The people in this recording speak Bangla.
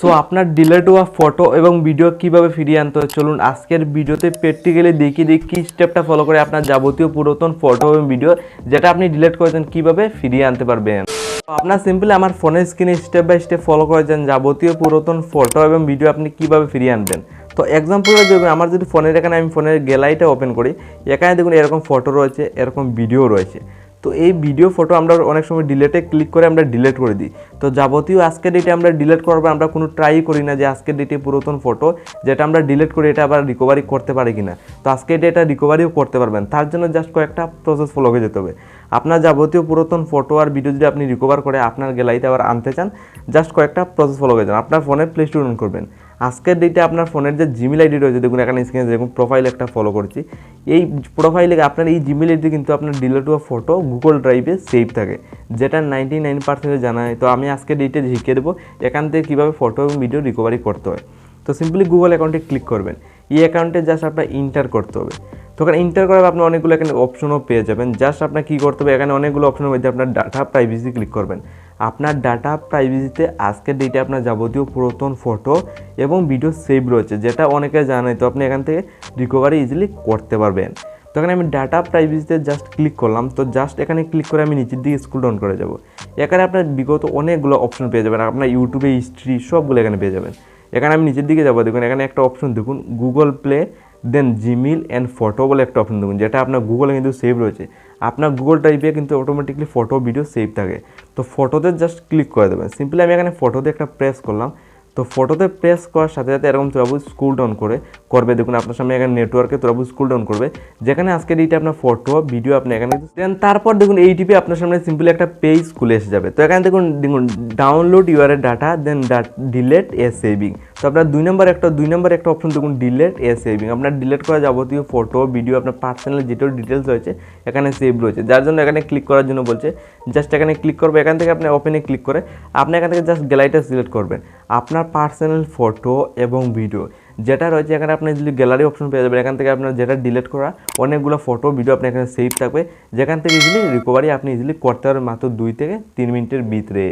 সো আপনার ডিলেট হওয়া ফটো এবং ভিডিও কীভাবে ফিরিয়ে আনতে হয়, চলুন আজকের ভিডিওতে প্র্যাকটিক্যালি দেখিয়ে দিই কী স্টেপটা ফলো করে আপনার যাবতীয় পুরাতন ফটো এবং ভিডিও যেটা আপনি ডিলিট করেছেন কীভাবে ফিরিয়ে আনতে পারবেন। আপনার সিম্পলি আমার ফোনের স্ক্রিনে স্টেপ বাই স্টেপ ফলো করেছেন যাবতীয় পুরাতন ফটো এবং ভিডিও আপনি কীভাবে ফিরিয়ে আনবেন। তো এক্সাম্পল দেখুন, আমার যদি ফোনের এখানে আমি ফোনের গ্যালারিটা ওপেন করি, এখানে দেখুন এরকম ফটো রয়েছে, এরকম ভিডিও রয়েছে। তো এই ভিডিও ফটো আমরা অনেক সময় ডিলেটে ক্লিক করে আমরা ডিলেট করে দিই। তো যাবতীয় আজকের ডেটে আমরা ডিলিট করব আমরা কোনো ট্রাই করি না যে আজকের ডেটে পুরাতন ফটো যেটা আমরা ডিলেট করি এটা আবার রিকভারি করতে পারি কিনা। তো আজকের ডেটা রিকভারিও করতে পারবেন। তার জন্য জাস্ট কয়েকটা প্রসেস ফলো করে যেতে হবে। আপনার যাবতীয় পুরাতন ফটো আর ভিডিও যদি আপনি রিকভার করে আপনার গ্যালারিতে আবার আনতে চান জাস্ট কয়েকটা প্রসেস ফলো করে যান। আপনার ফোনে প্লে স্টোর অন করবেন। আজকের ডেটে আপনার ফোনের যে জিমেল আইডি রয়েছে, দেখুন এখানে স্ক্রিনে দেখুন প্রোফাইল একটা ফলো করছি। এই প্রোফাইলে আপনার এই জিমেল আইডি কিন্তু আপনার ডিলেট হওয়া ফটো গুগল ড্রাইভে সেভ থাকে, যেটা নাইনটি নাইন পার্সেন্টে জানা হয় তো আমি আজকে ডেটে শিখিয়ে দেবো এখান থেকে কীভাবে ফটো এবং ভিডিও রিকভারি করতে হয়। তো সিম্পলি গুগল অ্যাকাউন্টে ক্লিক করবেন। এই অ্যাকাউন্টে জাস্ট আপনার ইন্টার করতে হবে। তো এখানে ইন্টার করার আপনি অনেকগুলো এখানে অপশনও পেয়ে যাবেন। জাস্ট আপনার কী করতে হবে? এখানে অনেকগুলো অপশনের মধ্যে আপনার ডাটা প্রাইভেসি ক্লিক করবেন। আপনার ডাটা প্রাইভেসিতে আজকের ডেটে আপনার যাবতীয় পুরাতন ফটো এবং ভিডিও সেভ রয়েছে, যেটা অনেকে জানে তো আপনি এখান থেকে রিকভারি ইজিলি করতে পারবেন। তো এখানে আমি ডাটা প্রাইভেসিতে জাস্ট ক্লিক করলাম, তো জাস্ট এখানে ক্লিক করে আমি নিচের দিকে স্কুল ডাউন করে যাব। এখানে আপনার বিগত অনেকগুলো অপশন পেয়ে যাবেন, আপনার ইউটিউবে হিস্ট্রি সবগুলো এখানে পেয়ে যাবেন। এখানে আমি নিচের দিকে যাব, দেখুন, এখানে একটা অপশন দেখুন Google play then Gmail and photo বলে একটা অপশন দেখুন, যেটা আপনার গুগলে কিন্তু সেভ রয়েছে। আপনার গুগল ড্রাইভে কিন্তু অটোমেটিকলি ফটো ভিডিও সেভ থাকে। তো ফটোতে জাস্ট ক্লিক করে দেবেন। সিম্পলি আমি এখানে ফটোতে একটা প্রেস করলাম। তো ফটোতে প্রেস করার সাথে সাথে এরকম তোরাবু স্কুল ডাউন করে করবে। দেখুন, আপনার সামনে এখানে নেটওয়ার্কে তোরাবু স্কুল ডাউন করবে। যেখানে আজকের এইটা আপনার ফটো ভিডিও আপনি এখানে দেন তারপর দেখুন, এই টিপে আপনার সামনে সিম্পলি একটা পেজ খুলে এসে যাবে। তো এখানে দেখুন দেখুন download your data then delete a saving তো আপনার দুই নম্বর একটা, দুই নম্বর একটা অপশন দেখুন ডিলেট এ সেভিং আপনার ডিলেট করা যাবতীয় ফটো ভিডিও আপনার পার্সোনাল যেটাও ডিটেলস রয়েছে, এখানে সেভ রয়েছে। যার জন্য এখানে ক্লিক করার জন্য বলছে জাস্ট এখানে ক্লিক করবে, এখান থেকে আপনি ওপেনে ক্লিক করে, আপনি এখান থেকে জাস্ট গ্যালারিটা সিলেক্ট করবেন। আপনার পার্সোনাল ফটো এবং ভিডিও যেটা রয়েছে, এখানে আপনি যদি গ্যালারি অপশন পেয়ে যাবেন, এখান থেকে আপনার যেটা ডিলিট করা, অনেকগুলো ফটো ভিডিও আপনি এখানে সেভ থাকবে। যেখান থেকে ইজিলি রিকভারি আপনি ইজিলি করতে পারবেন মাত্র দুই থেকে তিন মিনিটের ভিতরে।